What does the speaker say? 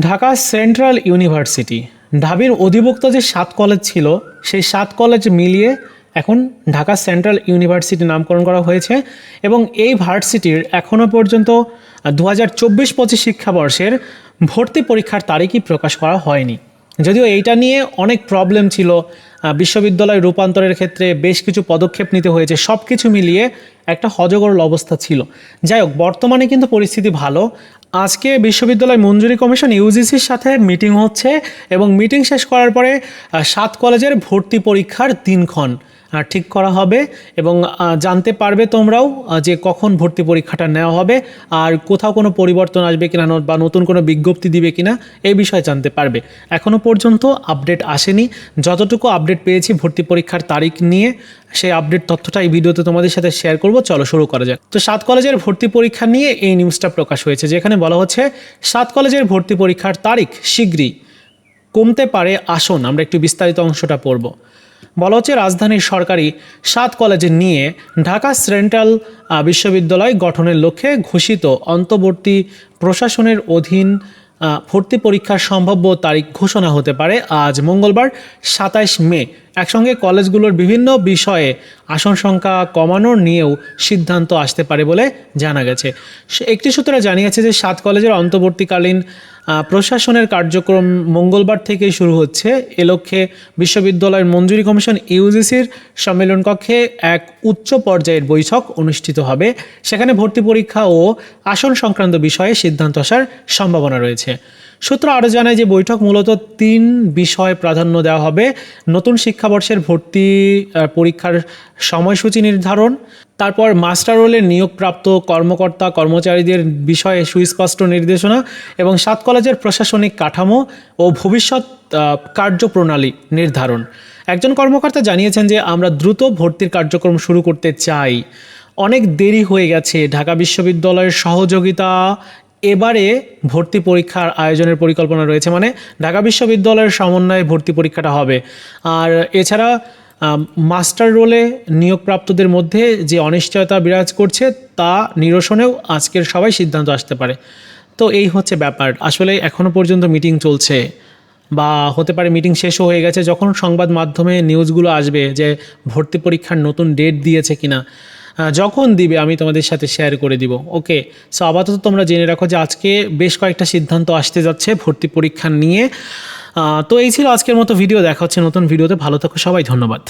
Dhaka central university. ঢাবির অধিভুক্ত যে সাত কলেজ ছিল, সেই সাত কলেজ মিলিয়ে এখন ঢাকা সেন্ট্রাল ইউনিভার্সিটি নামকরণ করা হয়েছে এবং এই ভার্সিটির এখনও পর্যন্ত দু হাজার চব্বিশ পঁচিশ শিক্ষাবর্ষের ভর্তি পরীক্ষার তারিখই প্রকাশ করা হয়নি। যদিও এইটা নিয়ে অনেক প্রবলেম ছিল বিশ্ববিদ্যালয় রূপান্তরের ক্ষেত্রে বেশ কিছু পদক্ষেপ নিতে হয়েছে সব কিছু মিলিয়ে একটা হজগরল অবস্থা ছিল। যাই হোক, বর্তমানে কিন্তু পরিস্থিতি ভালো আজকে বিশ্ববিদ্যালয় মঞ্জুরি কমিশন ইউজিসির সাথে মিটিং হচ্ছে এবং মিটিং শেষ করার পরে সাত কলেজের ভর্তি পরীক্ষার দিনক্ষণ। ঠিক করা হবে এবং জানতে পারবে তোমরাও যে কখন ভর্তি পরীক্ষাটা নেওয়া হবে আর কোথাও কোনো পরিবর্তন আসবে কিনা বা নতুন কোনো বিজ্ঞপ্তি দিবে কিনা এই বিষয়ে জানতে পারবে। এখনও পর্যন্ত আপডেট আসেনি। যতটুকু আপডেট পেয়েছি ভর্তি পরীক্ষার তারিখ নিয়ে, সেই আপডেট তথ্যটা এই ভিডিওতে তোমাদের সাথে শেয়ার করব। চলো শুরু করা যাক। তো সাত কলেজের ভর্তি পরীক্ষা নিয়ে এই নিউজটা প্রকাশ হয়েছে, যেখানে বলা হচ্ছে, সাত কলেজের ভর্তি পরীক্ষার তারিখ শীঘ্রই কমতে পারে আসন। আমরা একটু বিস্তারিত অংশটা পড়ব। বলা হচ্ছে রাজধানীর সরকারি সাত কলেজে নিয়ে ঢাকা সেন্ট্রাল বিশ্ববিদ্যালয় গঠনের লক্ষ্যে ঘোষিত অন্তর্বর্তী প্রশাসনের অধীন ভর্তি পরীক্ষার সম্ভাব্য তারিখ ঘোষণা হতে পারে আজ মঙ্গলবার সাতাইশ মে। একসঙ্গে কলেজগুলোর বিভিন্ন বিষয়ে আসন সংখ্যা কমানোর নিয়েও সিদ্ধান্ত আসতে পারে বলে জানা গেছে। একটি সূত্রে জানিয়েছে যে সাত কলেজের অন্তর্বর্তীকালীন প্রশাসনের কার্যক্রম মঙ্গলবার থেকেই শুরু হচ্ছে। এ লক্ষ্যে বিশ্ববিদ্যালয়ের মঞ্জুরি কমিশন ইউজিসির সম্মেলন কক্ষে এক উচ্চ পর্যায়ের বৈঠক অনুষ্ঠিত হবে। সেখানে ভর্তি পরীক্ষা ও আসন সংক্রান্ত বিষয়ে সিদ্ধান্ত আসার সম্ভাবনা রয়েছে। সূত্র আরও জানায় যে বৈঠক মূলত তিন বিষয়ে প্রাধান্য দেওয়া হবে। নতুন শিক্ষাবর্ষের ভর্তি পরীক্ষার সময়সূচি নির্ধারণ তারপর মাস্টার রোলের নিয়োগপ্রাপ্ত কর্মকর্তা কর্মচারীদের বিষয়ে সুস্পষ্ট নির্দেশনা এবং সাত কলেজের প্রশাসনিক কাঠামো ও ভবিষ্যৎ কার্যপ্রণালী নির্ধারণ। একজন কর্মকর্তা জানিয়েছেন যে, আমরা দ্রুত ভর্তির কার্যক্রম শুরু করতে চাই। অনেক দেরি হয়ে গেছে। ঢাকা বিশ্ববিদ্যালয়ের সহযোগিতা এবারে ভর্তি পরীক্ষার আয়োজনের পরিকল্পনা রয়েছে। মানে ঢাকা বিশ্ববিদ্যালয়ের সমন্বয়ে ভর্তি পরীক্ষাটা হবে। আর এছাড়া মাস্টার রোলে নিয়োগপ্রাপ্তদের মধ্যে যে অনিশ্চয়তা বিরাজ করছে, তা নিরসনেও আজকের সবাই সিদ্ধান্ত আসতে পারে। তো এই হচ্ছে ব্যাপার। আসলে এখনও পর্যন্ত মিটিং চলছে বা হতে পারে মিটিং শেষও হয়ে গেছে যখন সংবাদ মাধ্যমে নিউজগুলো আসবে যে ভর্তি পরীক্ষার নতুন ডেট দিয়েছে কিনা। যখন দিবে আমি তোমাদের সাথে শেয়ার করে দিব। ওকে সো আপাতত তোমরা জেনে রাখো যে আজকে বেশ কয়েকটা সিদ্ধান্ত আসতে যাচ্ছে ভর্তি পরীক্ষা নিয়ে। তো এই ছিল আজকের মতো ভিডিও। দেখা হচ্ছে নতুন ভিডিওতে। ভালো থাকো সবাই ধন্যবাদ।